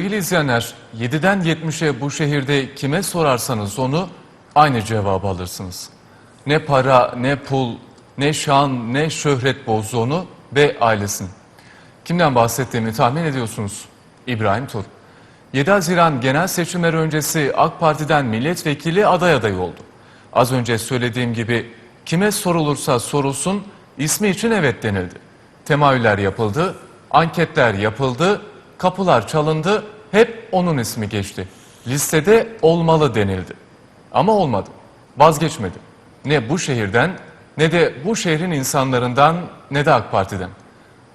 Sevgili izleyenler, 7'den 70'e bu şehirde kime sorarsanız onu aynı cevabı alırsınız. Ne para, ne pul, ne şan, ne şöhret bozdu onu ve ailesini. Kimden bahsettiğimi tahmin ediyorsunuz. İbrahim Tur. 7 Haziran genel seçimler öncesi AK Parti'den milletvekili aday adayı oldu. Az önce söylediğim gibi kime sorulursa sorulsun ismi için evet denildi. Temayüller yapıldı, anketler yapıldı, kapılar çalındı, hep onun ismi geçti. Listede olmalı denildi. Ama olmadı. Vazgeçmedi. Ne bu şehirden ne de bu şehrin insanlarından ne de AK Parti'den.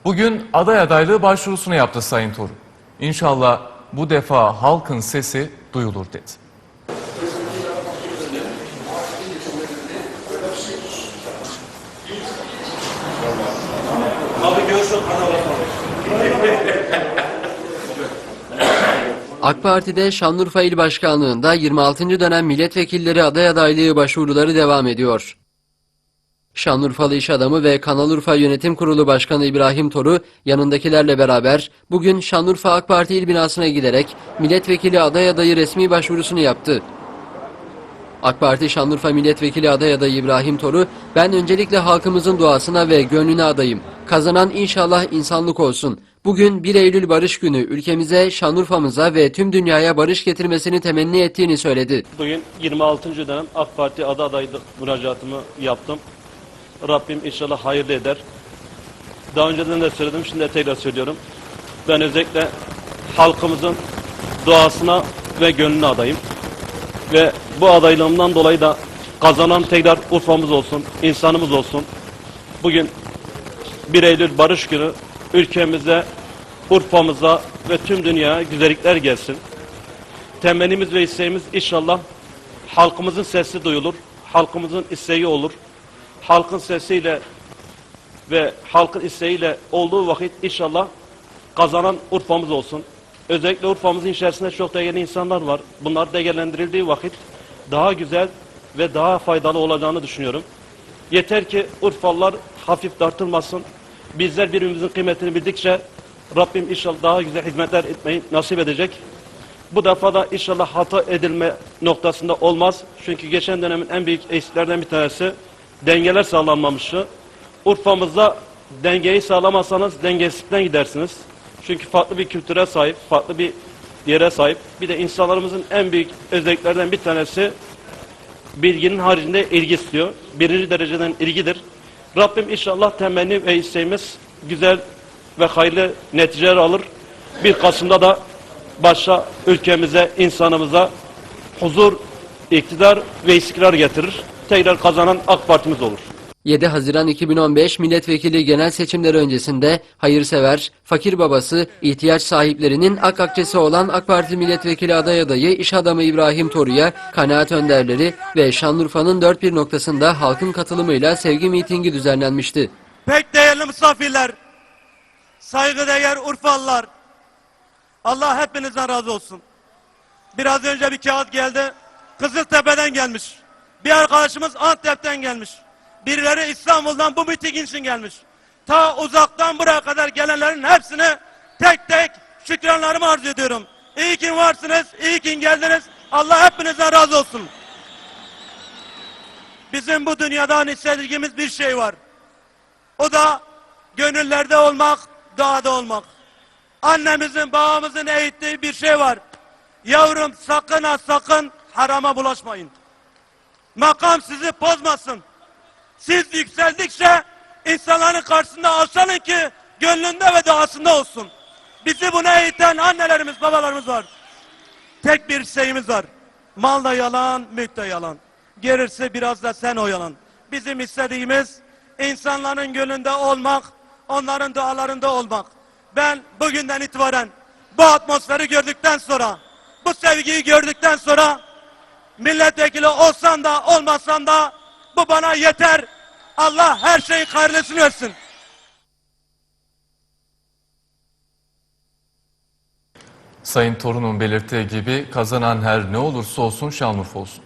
Bugün aday adaylığı başvurusunu yaptı Sayın Torun. İnşallah bu defa halkın sesi duyulur dedi. AK Parti'de Şanlıurfa İl Başkanlığı'nda 26. dönem milletvekilleri aday adaylığı başvuruları devam ediyor. Şanlıurfalı iş adamı ve Kanal Urfa Yönetim Kurulu Başkanı İbrahim Toru yanındakilerle beraber bugün Şanlıurfa AK Parti il binasına giderek milletvekili aday adayı resmi başvurusunu yaptı. AK Parti Şanlıurfa Milletvekili aday adayı İbrahim Toru, ben öncelikle halkımızın duasına ve gönlüne adayım. Kazanan inşallah insanlık olsun. Bugün 1 Eylül Barış Günü ülkemize, Şanlıurfa'mıza ve tüm dünyaya barış getirmesini temenni ettiğini söyledi. Bugün 26. dönem AK Parti aday adaylık müracaatımı yaptım. Rabbim inşallah hayırlı eder. Daha önceden de söyledim, şimdi de tekrar söylüyorum. Ben özellikle halkımızın duasına ve gönlüne adayım. Ve bu adaylığımdan dolayı da kazanan tekrar Urfa'mız olsun, insanımız olsun. Bugün 1 Eylül Barış Günü ülkemize, Urfa'mıza ve tüm dünyaya güzellikler gelsin. Temennimiz ve isteğimiz inşallah halkımızın sesi duyulur, halkımızın isteği olur. Halkın sesiyle ve halkın isteğiyle olduğu vakit inşallah kazanan Urfa'mız olsun. Özellikle Urfa'mızın içerisinde çok değerli insanlar var. Bunlar değerlendirildiği vakit daha güzel ve daha faydalı olacağını düşünüyorum. Yeter ki Urfalılar hafif tartılmasın. Bizler birbirimizin kıymetini bildikçe Rabbim inşallah daha güzel hizmetler etmeyi nasip edecek. Bu defa da inşallah hata edilme noktasında olmaz. Çünkü geçen dönemin en büyük eksiklerden bir tanesi dengeler sağlanmamıştı. Urfa'mızda dengeyi sağlamazsanız dengesizlikten gidersiniz. Çünkü farklı bir kültüre sahip, farklı bir yere sahip. Bir de insanlarımızın en büyük özelliklerden bir tanesi bilginin haricinde ilgi istiyor. Birinci dereceden ilgidir. Rabbim inşallah temenni ve isteğimiz güzel ve hayırlı neticeler alır. 1 Kasım'da da başta ülkemize, insanımıza huzur, iktidar ve istikrar getirir. Tekrar kazanan AK Partimiz olur. 7 Haziran 2015 milletvekili genel seçimleri öncesinde hayırsever, fakir babası, ihtiyaç sahiplerinin ak akçesi olan AK Parti milletvekili aday adayı iş adamı İbrahim Toru'ya kanaat önderleri ve Şanlıurfa'nın dört bir noktasında halkın katılımıyla sevgi mitingi düzenlenmişti. Pek değerli misafirler, saygıdeğer Urfalılar, Allah hepinizden razı olsun. Biraz önce bir kağıt geldi, Kızıltepe'den gelmiş. Bir arkadaşımız Antep'ten gelmiş. Birileri İstanbul'dan bu miting için gelmiş. Ta uzaktan buraya kadar gelenlerin hepsine tek tek şükranlarımı arz ediyorum. İyi ki varsınız, iyi ki geldiniz. Allah hepinizden razı olsun. Bizim bu dünyadan istediğimiz bir şey var. O da gönüllerde olmak, doğada olmak. Annemizin, babamızın eğittiği bir şey var. Yavrum sakın ha sakın harama bulaşmayın. Makam sizi bozmasın. Siz yükseldikçe insanların karşısında alçalın ki gönlünde ve doğasında olsun. Bizi buna eğiten annelerimiz, babalarımız var. Tek bir şeyimiz var. Mal da yalan, mülk de yalan. Gerisi biraz da sen oyalan. Bizim istediğimiz insanların gönlünde olmak, onların dualarında olmak. Ben bugünden itibaren bu atmosferi gördükten sonra, bu sevgiyi gördükten sonra milletvekili olsan da olmasan da bu bana yeter. Allah her şeyin hayırlısını versin. Sayın Torun'un belirttiği gibi kazanan her ne olursa olsun Şanlıurfa olsun.